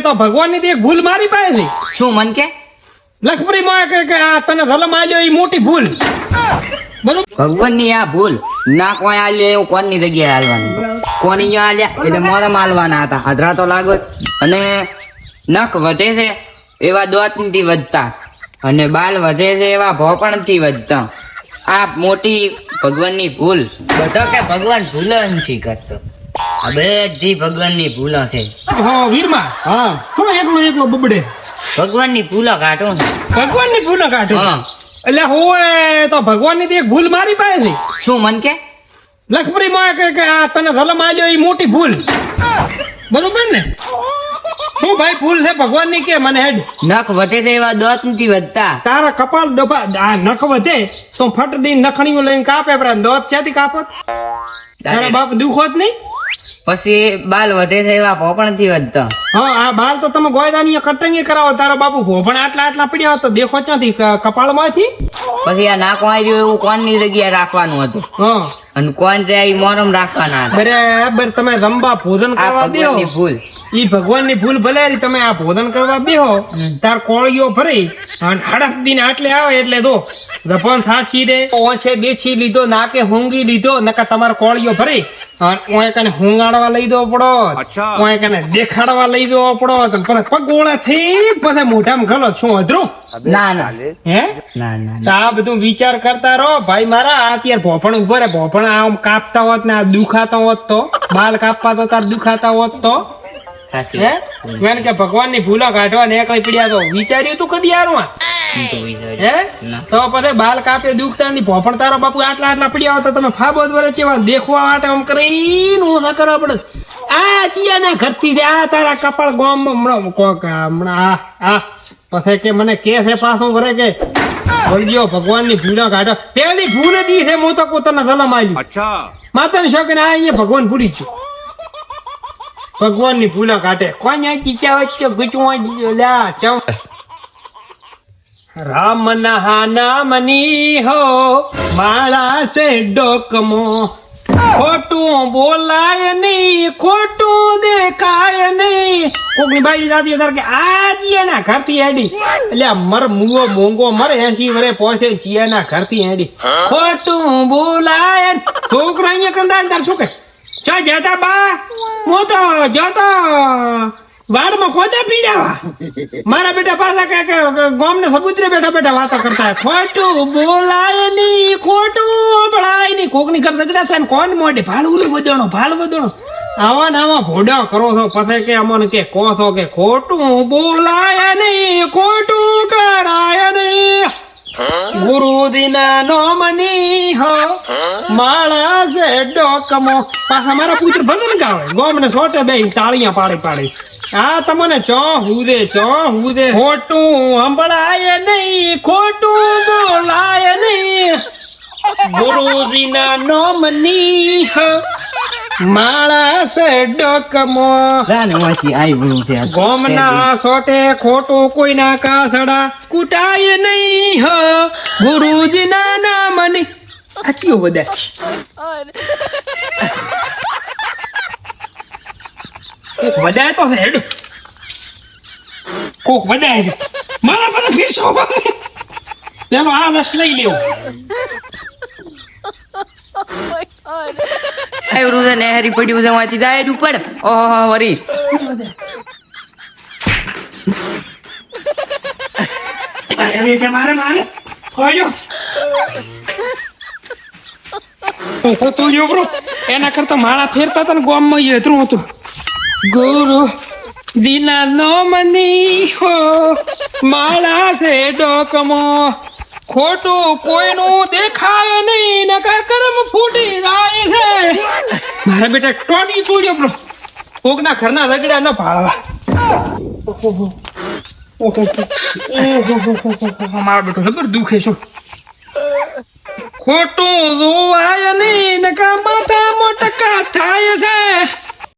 તો ભગવાનની તો એક ભૂલ મારી પાસે છે શું મન કે? લખપરી માં કે આ તને ધલમ આલ્યો એ મોટી ભૂલ. બરોબર? ભગવાનની આ ભૂલ. ના કોઈ આલ્યો એવું કોની જગ્યાએ આલવાનું? કોની અહીંયા આલ્યા? એટલે મોરમ માલવાના હતા. હાજરા તો લાગો. અને નખ વધે છે એવા દોતથી વધતા. અને બાલ વધે છે એવા ભોપણથી વધતા. આ મોટી ભગવાનની ભૂલ. બધો કે ભગવાન ભૂલ નથી કરતો બધી ભગવાનની ભૂલો છે. હા વીરમાં? હા. હું એકલો એકલો બબડે. ભગવાનની ભૂલો કાઢો ને. ભગવાનની ભૂલો કાઢો? હા. એટલે હોય તો ભગવાનની તો એક ભૂલ મારી પાસે છે શું મન કે? લખપરી માં કે આ તને ધલમ આલ્યો એ મોટી ભૂલ. બરોબર ને? શું ભાઈ ભૂલ છે ભગવાનની કે મને હેડ? નખ વધે છે એવા દોતથી વધતા. તારા કપાળ ડબા આ નખ વધે તો ફટ દઈ નખણીઓ લઈને કાપે પણ દોત ક્યાંથી કાપત? તારા બાપ દુખોત નહીં? પછી બાલ વધે છે એવા ભોપણથી વધતા. હા આ બાલ તો તમે ગોયદાની કટંગી કરાવો. તારો બાપુ ભોપણ આટલા આટલા પડ્યા હતા દેખો ક્યાંથી? કપાળ કપાળમાંથી? પછી આ નાકો ગયું એવું કોણની જગ્યાએ રાખવાનું હતું. હા. અને કોણ રે ઈ મોરમ રાખવાના બરાબર તમે રંબા ભોજન કરવા બેહો. ભૂલ. ઈ ભગવાનની ભૂલ ભલે તમે આ ભોજન કરવા બેહો. તાર કોળીઓ ભરી અને હડફ દિન આટલે આવે એટલે દો ગપન સાચી રે ઓછે દેછી લીધો નાકે હુંગી લીધો નકા તમારે કોળીઓ ભરી. ઓય કને હુંગાડવા લઈ દો પડો ઓય કને દેખાડવા લઈ દો પડો તો પછી પગોળા થી પછી મોઢામાં ગલો શું અધરું. ના ના. હે? ના ના આ બધું વિચાર કરતા રહો. ભાઈ મારા આ અત્યારે ભોપણ ઊભો રે ભોપણ આમ કાપતા હોત ને આ દુખાતા હોત તો બાલ કાપવા તો તાર દુખાતા હોત તો. હે મેં કે ભગવાનની ભૂલો કાઢવા ને એકલી પીડ્યા તો. વિચાર્યું તું કદી યારમાં હું પછી બાલ કાપે દુખતા ની પોપણ બાપુ આટલા આટલા પડ્યા તમે ફાબો દેખવા આટે આમ કરીને આ ચિયાના તારા કપાળ ગોમ હમણાં પછી કે મને કે છે પાછું ભરે કે બોલજો ભગવાનની ભૂલો કાઢો. તેની ભૂલ હતી છે હું તો પોતાના સલામ આવ્યું અચ્છા. માતા ને શોખ આ અહીંયા ભગવાન ભૂલી છું ભગવાનની ભૂલા કાઢે. કોણ ચીચા વચ્ચે ગુચવા લ્યા ચમ. રામ ના નામની હો, માળા સે ડોકમો. ખોટું બોલાય નહીં, ખોટું દેખાય નહીં. કોકની બાઈ દાદી તાર કે આ ચિયાના ઘરથી હેડી. એટલે મર મુવો મોંઘો મર એસી વરે પહોંચે ચિયાના ઘરથી હેડી. ખોટું બોલાય છોકરા અહીંયા કંદાલ તાર શું કે ચા જતા બા. હું તો જતો. વાડમાં ખોદા પીડાવા મારા બેટા પાછા કે કે ગામને સબુત્રે બેઠા બેઠા વાતો કરતા. ખોટું બોલાય નહીં, ખોટું સંભળાય નહીં. કોકની કર દગડા થાય ને કોણ મોઢે? ભાલ ઉલી વધણો ભાલ વધણો. આવા ને ભોડા કરો છો. પછી કે અમને કે કહો છો કે ખોટું બોલાય નહીં, ખોટું કરાય નહીં. ગુરુદિના નો મની હો છે ડોકમો. પાછા મારા પુત્ર ભજન ગાવે. ગોમને છોટે બે તાળીਆਂ પાડી પાડી. આ તમને ચો હુદે ચો હુદે ખોટું સંભળાય નહીં ખોટું બોલાય નહીં. ગુરુજીના નો મની હો માળા છે ડકમો. રાને વાંચી આવી ભૂલું છે. ગોમના સોટે ખોટું કોઈના કાસડા કુટાય નહીં હ. ગુરુજીના નામની. આચીઓ બધા. કોક વધાય તો હેડ. કોક વધારે મારા પર ફીરશો પેલો આ રસ લઈ લેવો આવ્યું છે ને હેરી પડ્યું છે વાંચી જાય ઉપર. ઓહો વરી. મારે મારે. ઓહો તો એના કરતા માળા ફેરતા હતા ને ગામમાં હતું હતું. ગુરુ દિના નો મની હો માળા છે ડોકમો. ખોટું કોઈનું દેખાય નહીં નકા કરમ ફૂટી જાય છે. મારા બેટા ટોટી તોડ્યો બ્રો. કોકના ઘરના રગડા ન ભાળવા. મારા બેટો જબર દુખે શું ખોટું જોવાય નહીં નકા માથા મોટકા થાય છે.